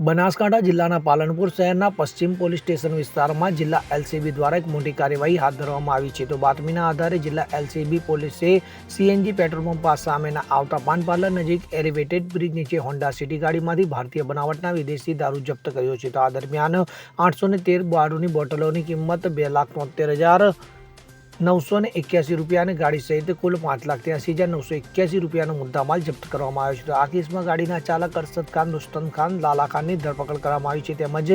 બનાસકાંઠા જિલ્લાના પાલનપુર શહેરના પશ્ચિમ પોલીસ સ્ટેશન વિસ્તારમાં જિલ્લા એલસીબી દ્વારા એક મોટી કાર્યવાહી હાથ ધરવામાં આવી છે. તો બાતમીના આધારે જિલ્લા એલસીબી પોલીસે સીએનજી પેટ્રોલ પંપ સામેના આવતા પાન પાર્લર નજીક એલિવેટેડ બ્રિજ નીચે હોન્ડા સિટી ગાડીમાંથી ભારતીય બનાવટના વિદેશી દારૂ જપ્ત કર્યો છે. તો આ દરમિયાન આઠસો ને તેર દારૂની બોટલોની કિંમત બે લાખ તોતેર હજાર નવસો ને એક્યાસી રૂપિયા અને ગાડી સહિત કુલ પાંચ લાખ ત્યાસી હજાર નવસો એક્યાસી રૂપિયાનો મુદ્દામાલ જપ્ત કરવામાં આવ્યો છે. તો આ કેસમાં ગાડીના ચાલક અરશદ ખાન, રુસ્તમ ખાન, લાલા ખાનની ધરપકડ કરવામાં આવી છે. તેમજ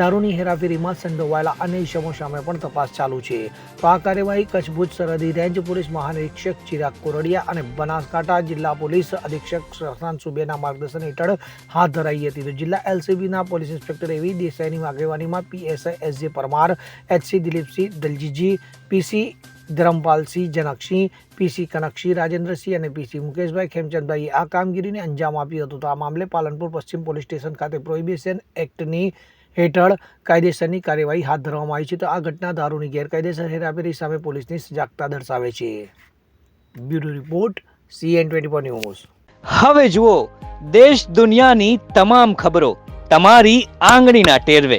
દારૂની હેરાફેરીમાં સંડોવાયેલા અન્ય ઇસમો સામે પણ તપાસ ચાલુ છે. તો આ કાર્યવાહી કચ્છ ભુજ સરહદી રેન્જ પોલીસ મહાનિરીક્ષક ચિરાગ કોરડિયા અને બનાસકાંઠા જિલ્લા પોલીસ અધિક્ષક પ્રશાંત સુબેના માર્ગદર્શન હેઠળ હાથ ધરાઈ હતી. તો જિલ્લા એલસીબીના પોલીસ ઇન્સ્પેક્ટર એવી દેસાઈની આગેવાનીમાં PSI S J Parmar HC Dilipsinh દલજીજી PC Dharampalsinh Janaksinh PC Kanaksinh Rajendrasinh અને પીસી મુકેશભાઈ ખેમચંદભાઈએ આ કામગીરીને અંજામ આપ્યું હતું તો આ મામલે પાલનપુર પશ્ચિમ પોલીસ સ્ટેશન ખાતે પ્રોહિબિશન એક્ટની હેઠળ કાયદેસરની કાર્યવાહી હાથ ધરવામાં આવી છે તો આ ઘટના દારૂની ગેરકાયદેસર હેરાફેરી સામે પોલીસની સજાગતા દર્શાવે છે. Bureau report CN twenty four news. હવે જુઓ, દેશ દુનિયાની તમામ ખબરો તમારી આંગળીના ટેરવે.